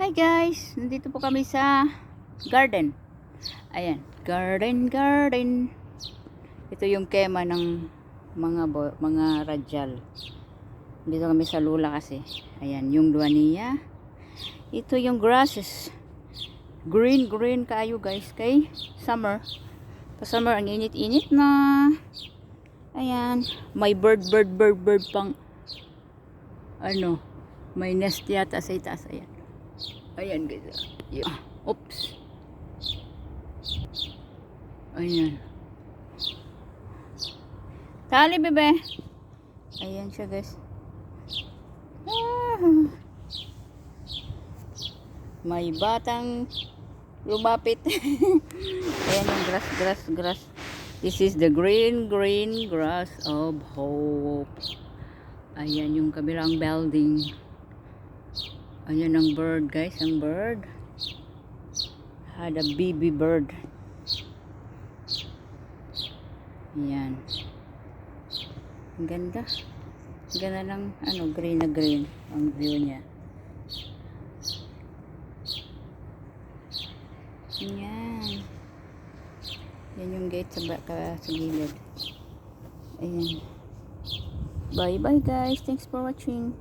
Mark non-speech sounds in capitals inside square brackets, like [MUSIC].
Hi guys, nandito po kami sa garden. Ayan, garden, garden. Ito yung kema ng mga mga radyal. Dito kami sa lula kasi. Ayan, yung duaniya. Ito yung grasses. Green, green kayo guys kay summer. Pa summer ang init-init na. Ayan, may bird, bird, bird, bird pang ano, may nest yata sa itaas. Ayan. Ayan guys. Yeah. Oops. Ayan. Tali bebe. Ayan siya guys. Ah. May batang lumapit. [LAUGHS] Ayan yung grass, grass, grass. This is the green, green grass of hope. Ayan yung kabilang building. Ayan ang bird guys, ang bird. Had a baby bird. Ayan. Ang ganda. Ganda ng ano, green na green ang view niya. Ayan. Yan yung gate sa, ba- ka, sa gilid. Ayan. Bye bye guys. Thanks for watching.